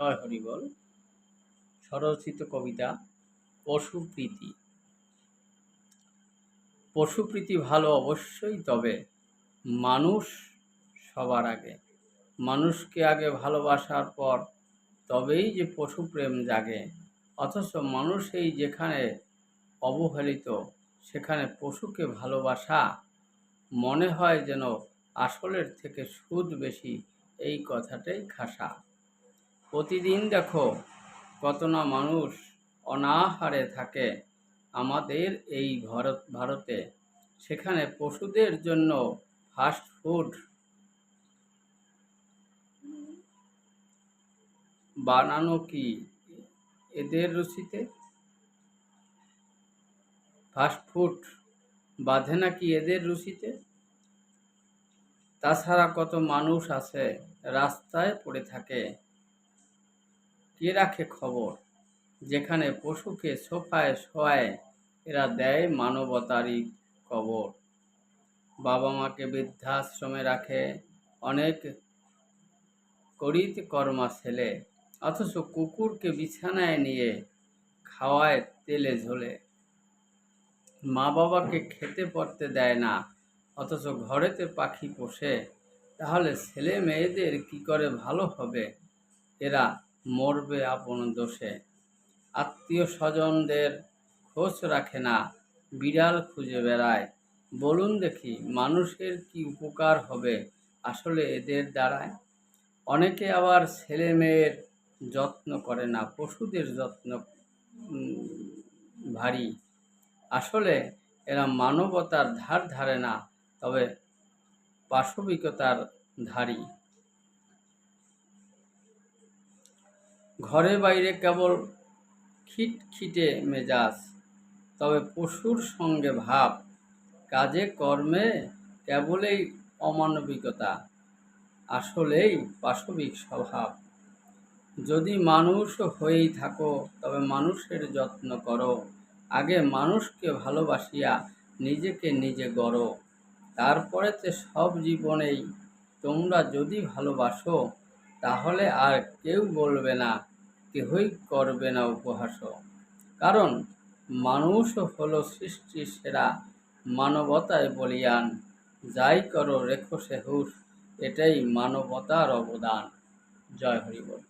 জয় হরিবল স্বরচিত কবিতা, পশুপ্রীতি। পশুপ্রীতি ভালো অবশ্যই, তবে মানুষ সবার আগে। মানুষকে আগে ভালোবাসার পর তবেই যে পশুপ্রেম জাগে। অথচ মানুষ এই যেখানে অবহেলিত, সেখানে পশুকে ভালোবাসা মনে হয় যেন আসলের থেকে সুদ বেশি, এই কথাটাই খাসা। প্রতিদিন দেখো কত না মানুষ অনাহারে থাকে আমাদের এই ভারত, ভারতে। সেখানে পশুদের জন্য ফাস্ট ফুড বানানো কি? এদের রুচিতে? ফাস্ট ফুড বাঁধে নাকি এদের রুচিতে? তাছাড়া কত মানুষ আছে রাস্তায় পড়ে থাকে। কে রাখে খবর? যেখানে পশুকে সোফায় শোয়ায়, এরা দেয় মানবতারই কবর। বাবা মাকে বৃদ্ধাশ্রমে রাখে অনেক করিত কর্মা ছেলে, অথচ কুকুরকে বিছানায় নিয়ে খাওয়ায় তেলে ঝোলে। মা বাবাকে খেতে পড়তে দেয় না, অথচ ঘরেতে পাখি পোষে। তাহলে ছেলে মেয়েদের কি করে ভালো হবে? এরা মরবে আপন দোষে। আত্মীয় স্বজনদের খোঁজ রাখে না, বিড়াল খুঁজে বেড়ায়। বলুন দেখি, মানুষের কি উপকার হবে আসলে এদের দ্বারায়? অনেকে আবার ছেলে মেয়ের যত্ন করে না, পশুদের যত্ন ভারী। আসলে এরা মানবতার ধার ধারে না, তবে পাশবিকতার ধারী। ঘরে বাইরে কেবল খিটখিটে মেজাজ, তবে পশুর সঙ্গে ভাব, কাজে কর্মে কেবলেই অমানবিকতা, আসলেই পাশবিক স্বভাব। যদি মানুষ হয়েই থাকো, তবে মানুষের যত্ন করো। আগে মানুষকে ভালোবাসিয়া নিজেকে নিজে গড়ো। তারপরেতে সব জীবনেই তোমরা যদি ভালোবাসো তাহলে আর কেউ বলবে না, কেহই করবে না উপহাস কারণ মানুষ হলো সৃষ্টি সেরা মানবতায় বলিয়ান। যাই করো, রেখো সে হুশ, এটাই মানবতার অবদান। জয় হরি বল